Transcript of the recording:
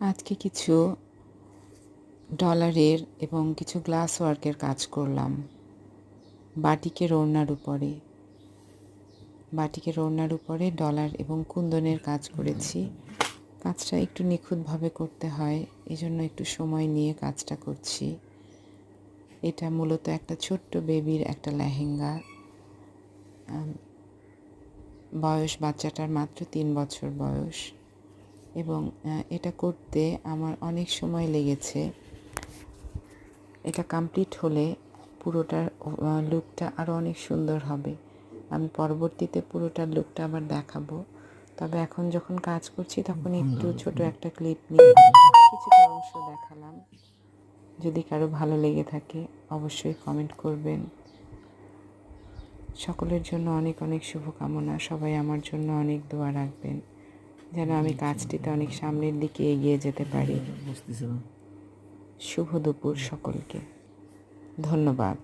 আজকে কিছু ডলারের এবং কিছু গ্লাস ওয়ার্কের কাজ করলাম। বাটিকের ওড়নার উপরে। বাটিকের ওড়নার উপরে ডলার এবং কুন্দনের কাজ করেছি। কাজটা একটু নিখুঁতভাবে করতে হয় এই জন্য একটু সময় নিয়ে কাজটা করছি। এটা মূলত একটা ছোট্ট বেবির একটা লেহেঙ্গা। বয়স বাচ্চাটার মাত্র তিন বছর বয়স। এবং এটা করতে আমার অনেক সময় লেগেছে। এটা কমপ্লিট হলে পুরোটার লুকটা আরও অনেক সুন্দর হবে। আমি পরবর্তীতে পুরোটার লুকটা আবার দেখাবো। তবে এখন যখন কাজ করছি তখন একটু ছোট একটা ক্লিপ নিয়ে কিছুটা অংশ দেখালাম। যদি কারও ভালো লেগে থাকে অবশ্যই কমেন্ট করবেন। সকলের জন্য অনেক অনেক শুভকামনা। সবাই আমার জন্য অনেক দোয়া রাখবেন। যেন আমি কাজটিতে অনেক সামনের দিকে এগিয়ে যেতে পারি। বুঝতেছি শুভ দুপুর সকলকে। ধন্যবাদ।